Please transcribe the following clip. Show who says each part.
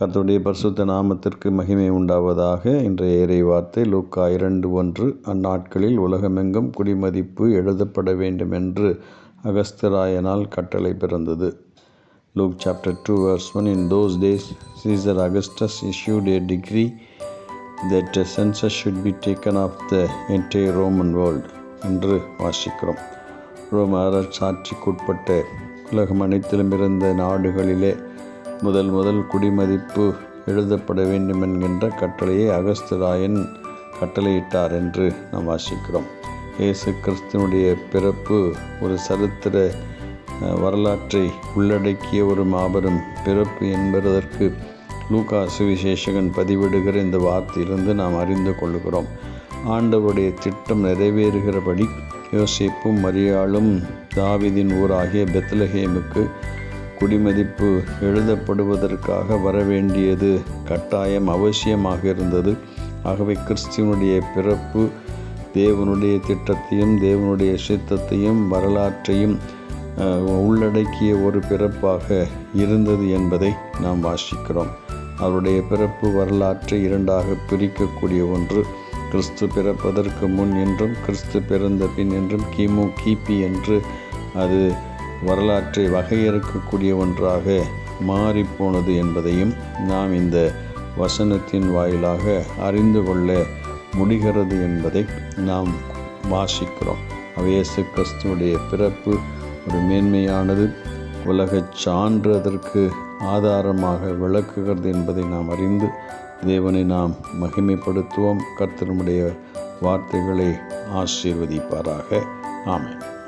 Speaker 1: கர்த்தருடைய பரிசுத்த நாமத்திற்கு மகிமை உண்டாவதாக. இன்றைய இறை வார்த்தை லூக்கா இரண்டு ஒன்று. அந்நாட்களில் உலகமெங்கும் குடிமதிப்பு எழுதப்பட வேண்டும் என்று அகஸ்தராயனால் கட்டளை பிறந்தது. Luke chapter 2 verse 1 In those days Caesar Augustus issued a decree that a census should be taken of the Roman world என்று வாசிக்கிறோம். ரோம அரசாட்சிக்குட்பட்ட உலகம் அனைத்திலும் இருந்த நாடுகளிலே முதல் முதல் குடிமதிப்பு எழுதப்பட வேண்டும் என்கின்ற கட்டளையை அகஸ்தராயன் கட்டளையிட்டார் என்று நாம் வாசிக்கிறோம். இயேசு கிறிஸ்தனுடைய பிறப்பு ஒரு சரித்திர வரலாற்றை உள்ளடக்கிய ஒரு மாபெரும் பிறப்பு என்பதற்கு லூகா சுவிசேஷகன் பதிவிடுகிற இந்த வார்த்தையிலிருந்து நாம் அறிந்து கொள்கிறோம். ஆண்டவருடைய திட்டம் நிறைவேறுகிறபடி யோசிப்பும் மரியாளும் தாவிதின் ஊராகிய பெத்லஹேமுக்கு குடிமதிப்பு எழுதப்படுவதற்காக வரவேண்டியது கட்டாயம் அவசியமாக இருந்தது. ஆகவே கிறிஸ்துவனுடைய பிறப்பு தேவனுடைய திட்டத்தையும் தேவனுடைய சித்தத்தையும் வரலாற்றையும் உள்ளடக்கிய ஒரு பிறப்பாக இருந்தது என்பதை நாம் வாசிக்கிறோம். அவருடைய பிறப்பு வரலாற்றை இரண்டாக பிரிக்கக்கூடிய ஒன்று கிறிஸ்து பிறப்பதற்கு முன் என்றும் கிறிஸ்து பிறந்த பின் என்றும் கிமு கிபி என்று அது வரலாற்றை வகையறுக்கக்கூடிய ஒன்றாக மாறிப்போனது என்பதையும் நாம் இந்த வசனத்தின் வாயிலாக அறிந்து கொள்ள முடிகிறது என்பதை நாம் வாசிக்கிறோம். அவேசு கிறிஸ்துவனுடைய பிறப்பு ஒரு மேன்மையானது உலகச் சான்று அதற்கு ஆதாரமாக விளக்குகிறது என்பதை நாம் அறிந்து தேவனை நாம் மகிமைப்படுத்துவோம். கர்த்தனுடைய வார்த்தைகளை ஆசீர்வதிப்பாராக. ஆமேன்.